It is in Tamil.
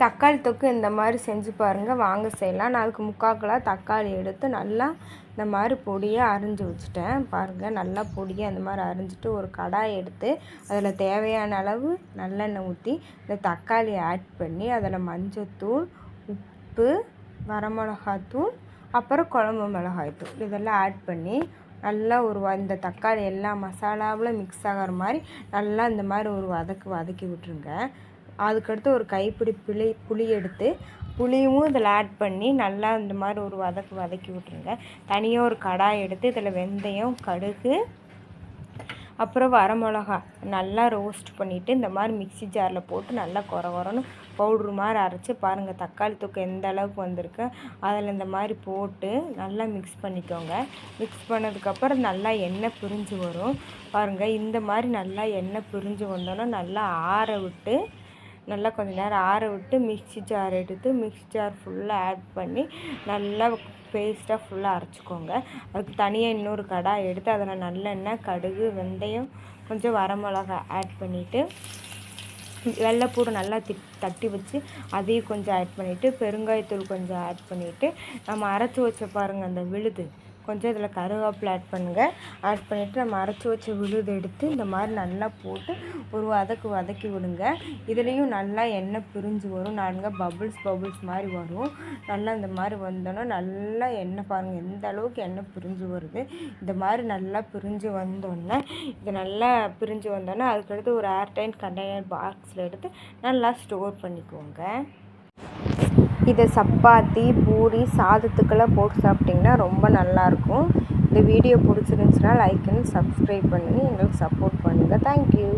தக்காளி தொக்கு இந்த மாதிரி செஞ்சு பாருங்கள் வாங்க செய்யலாம். நான் அதுக்கு முக்கால் தக்காளி எடுத்து நல்லா இந்த மாதிரி பொடியாக அரிஞ்சு வச்சுட்டேன். பாருங்கள் நல்லா பொடியாக அந்த மாதிரி அரிஞ்சிட்டு ஒரு கடாய் எடுத்து அதில் தேவையான அளவு நல்லெண்ணெய் ஊற்றி இந்த தக்காளியை ஆட் பண்ணி அதில் மஞ்சத்தூள் உப்பு வரமிளகாத்தூள் அப்புறம் குழம்பு மிளகாய்த்தூள் இதெல்லாம் ஆட் பண்ணி நல்லா ஒரு இந்த தக்காளி எல்லா மசாலாவில் மிக்ஸ் ஆகிற மாதிரி நல்லா இந்த மாதிரி ஒரு வதக்கு வதக்கி விட்டுருங்க. அதுக்கடுத்து ஒரு கைப்பிடி புளி புளி எடுத்து புளியும் இதில் ஆட் பண்ணி நல்லா இந்த மாதிரி ஒரு வதக்கு வதக்கி விட்ருங்க தனியாக ஒரு கடாய் எடுத்து இதில் வெந்தயம் கடுகு அப்புறம் வரமிளகா நல்லா ரோஸ்ட் பண்ணிவிட்டு இந்த மாதிரி மிக்சி ஜாரில் போட்டு நல்லா குற குறன்னு பவுட்ரு மாதிரி அரைச்சி பாருங்கள் தக்காளி தொக்கு எந்த அளவுக்கு வந்திருக்கு. அதில் இந்த மாதிரி போட்டு நல்லா மிக்ஸ் பண்ணிக்கோங்க. மிக்ஸ் பண்ணதுக்கப்புறம் நல்லா எண்ணெய் பிரிஞ்சு வரும். பாருங்கள் இந்த மாதிரி நல்லா எண்ணெய் பிரிஞ்சு வந்தோன்னே நல்லா ஆற விட்டு நல்லா கொஞ்சம் நேரம் ஆற விட்டு மிக்சி ஜார் எடுத்து மிக்சி ஜார் ஃபுல்லாக ஆட் பண்ணி நல்லா பேஸ்ட்டாக ஃபுல்லாக அரைச்சிக்கோங்க. அதுக்கு தனியாக இன்னொரு கடாய் எடுத்து அதில் நல்லெண்ணெய் கடுகு வெந்தயம் கொஞ்சம் வரமிளகா ஆட் பண்ணிவிட்டு வெள்ளைப்பூடு நல்லா தி தட்டி வச்சு அதையும் கொஞ்சம் ஆட் பண்ணிவிட்டு பெருங்காயத்தூள் கொஞ்சம் ஆட் பண்ணிவிட்டு நம்ம அரைச்சி வச்ச பாருங்கள் அந்த விழுது. கொஞ்சம் இதில் கருவேப்பிலை ஆட் பண்ணுங்கள் ஆட் பண்ணிவிட்டு நம்ம அரைச்சி வச்ச விழுது எடுத்து இந்த மாதிரி நல்லா போட்டு ஒரு வதக்கு வதக்கி விடுங்க. இதுலேயும் நல்லா எண்ணெய் பிரிஞ்சு வரும். நானுங்க பபுள்ஸ் பபுள்ஸ் மாதிரி வரும். நல்லா இந்த மாதிரி வந்தோன்னா நல்லா எண்ணெய் பாருங்கள் எந்த அளவுக்கு எண்ணெய் பிரிஞ்சு வருது. இந்த மாதிரி நல்லா பிரிஞ்சு வந்தோடனே இது நல்லா பிரிஞ்சு வந்தோடனே அதுக்கடுத்து ஒரு ஏர்டைன் கண்டெய்னர் பாக்ஸில் எடுத்து நல்லா ஸ்டோர் பண்ணிக்கோங்க. இதை சப்பாத்தி பூரி சாதத்துக்கெல்லாம் போட்டு சாப்பிட்டிங்கன்னா ரொம்ப நல்லாயிருக்கும். இந்த வீடியோ பிடிச்சிருந்துச்சுன்னா லைக் அண்ட் சப்ஸ்கிரைப் பண்ணி எங்களுக்கு சப்போர்ட் பண்ணுங்கள் தேங்க்யூ